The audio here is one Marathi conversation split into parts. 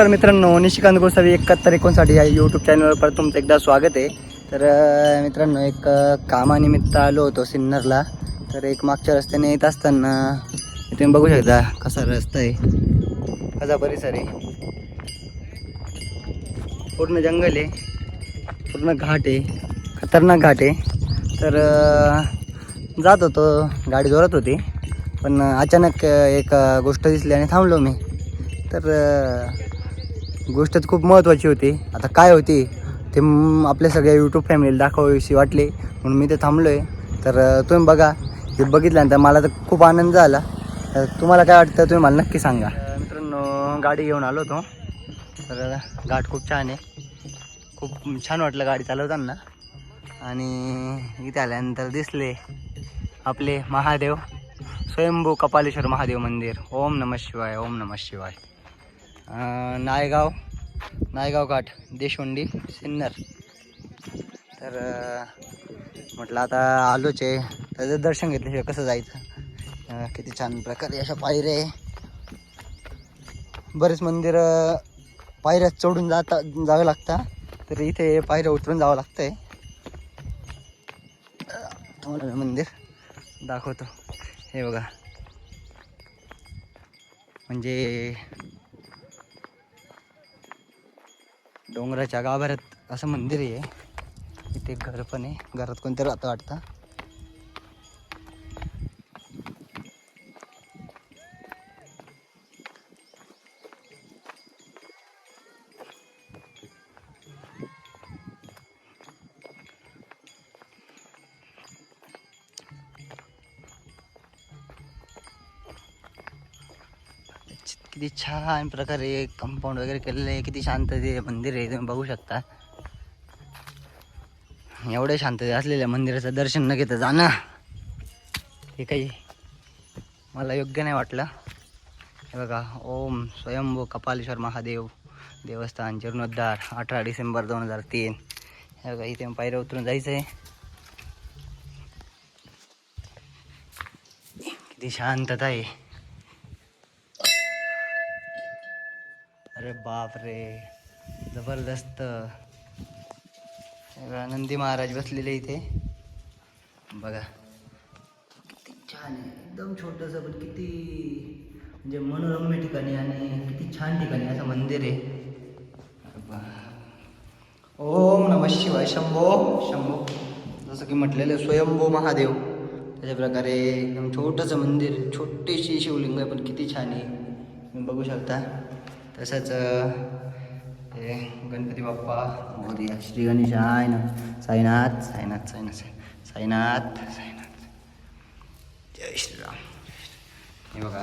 नमस्कार मित्रांनो निशिकांत गोसावी एकाहत्तर एकोणसाठी या यूट्यूब चॅनलवर परत तुमचं एकदा स्वागत आहे. तर मित्रांनो एक कामानिमित्त आलो होतो सिन्नरला. तर एक मागच्या रस्त्याने येत असताना तुम्ही बघू शकता कसा रस्ता आहे कसा परिसर आहे. पूर्ण जंगल आहे पूर्ण घाट आहे खतरनाक घाट आहे. तर जात होतो गाडी जोरात होती. पण अचानक एक गोष्ट दिसली आणि थांबलो मी. तर अं, गोष्ट खूप महत्त्वाची होती. आता काय होती ते आपल्या सगळ्या यूट्यूब फॅमिलीला दाखवावीशी वाटली. म्हणून मी ते थांबलो आहे तर तुम्ही बघा हे बघितल्यानंतर मला तर खूप आनंद झाला. तर तुम्हाला काय वाटतं तुम्ही मला नक्की सांगा. मित्रांनो गाडी घेऊन आलो होतो. तर घाट खूप छान आहे. खूप छान वाटलं गाडी चालवताना. आणि इथे आल्यानंतर दिसले आपले महादेव. स्वयंभू कपालेश्वर महादेव मंदिर. ओम नम शिवाय ओम नम शिवाय. नायगाव नायगाव घाट देशवंडी सिन्नर. तर म्हटलं आता आलोच. आहे त्याचं दर्शन घेतल्याशिवाय कसं जायचं? किती छान प्रकारे अशा पायऱ्या आहे. बरेच मंदिर पायऱ्या चढून जाता जावं लागतं. तर इथे पायऱ्या उतरून जावं लागतंय. तुम्हाला मंदिर दाखवतो. हे बघा. म्हणजे डोंगराच्या गाभाऱ्यात असं मंदिर आहे. इथे घर पण आहे. घरात कोणतं राहतं वाटतं. किती छान प्रकारे कंपाऊंड वगैरे केलेलं आहे. किती शांत ते मंदिर आहे तुम्ही बघू शकता. एवढे शांतते असलेल्या मंदिराचं दर्शन न घेता जाणं हे काही मला योग्य नाही वाटलं. हे बघा ओम स्वयंभू कपालेश्वर महादेव देवस्थान जीर्णोद्धार अठरा डिसेंबर दोन हजार तीन. हे बघा इथे पायऱ्या उतरून जायचं आहे किती शांतता आहे. अरे बाप रे जबरदस्त. नंदी महाराज बसलेले इथे. बघा. किती छान आहे. एकदम छोटंसं पण किती म्हणजे मनोरम्य ठिकाणी आणि किती छान ठिकाणी असं मंदिर आहे. बा. ओम नम शिवाय शंभो शंभो. जसं की म्हटलेलं स्वयंभू महादेव. त्याच्या प्रकारे एकदम छोटंसं मंदिर छोटीशी शिवलिंग आहे पण किती छान आहे. तुम्ही बघू शकता. तसंच हे गणपती बाप्पा मोर्या श्री गणेश ना साईनाथ साईनाथ साईनाथ साईनाथ साईनाथ. जय श्रीराम. हे बघा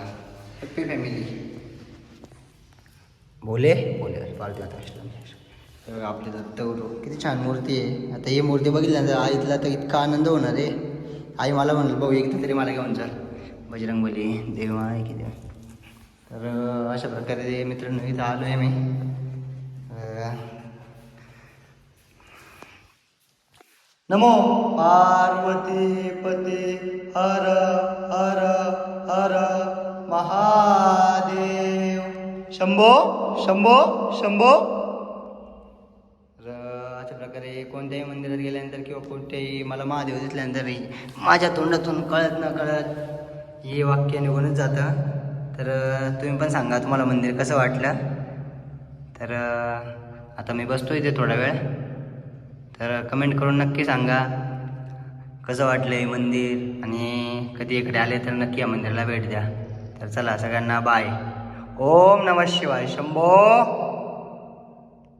हॅप्पी फॅमिली बोले बोले अरे पार्टी आता हे बघा आपले दत्तगुरु किती छान मूर्ती आहे. आता ही मूर्ती बघितल्यानंतर आईतला तर इतका आनंद होणार आहे. आई मला म्हणलं भाऊ एकदा तरी मला घेऊन चाल बजरंगबली देव आहे की देवा? तर अशा प्रकारे मित्रांनो इथं आलो आहे मी नमो पार्वती पते हर हर हर महादेव. शंभो शंभो शंभो. अशा प्रकारे कोणत्याही मंदिरात गेल्यानंतर किंवा कोणत्याही मला महादेव दिसल्यानंतर माझ्या तोंडातून कळत न कळत हे वाक्य निघूनच जातं. तर तुम्ही पण सांगा तुम्हाला मंदिर कसं वाटलं? तर आता मी बसतो इथे थोडा वेळ. तर कमेंट करून नक्की सांगा कसं वाटलं हे मंदिर? आणि कधी इकडे आले तर नक्की या मंदिराला भेट द्या. तर चला सगळ्यांना बाय ओम नमः शिवाय शंभो!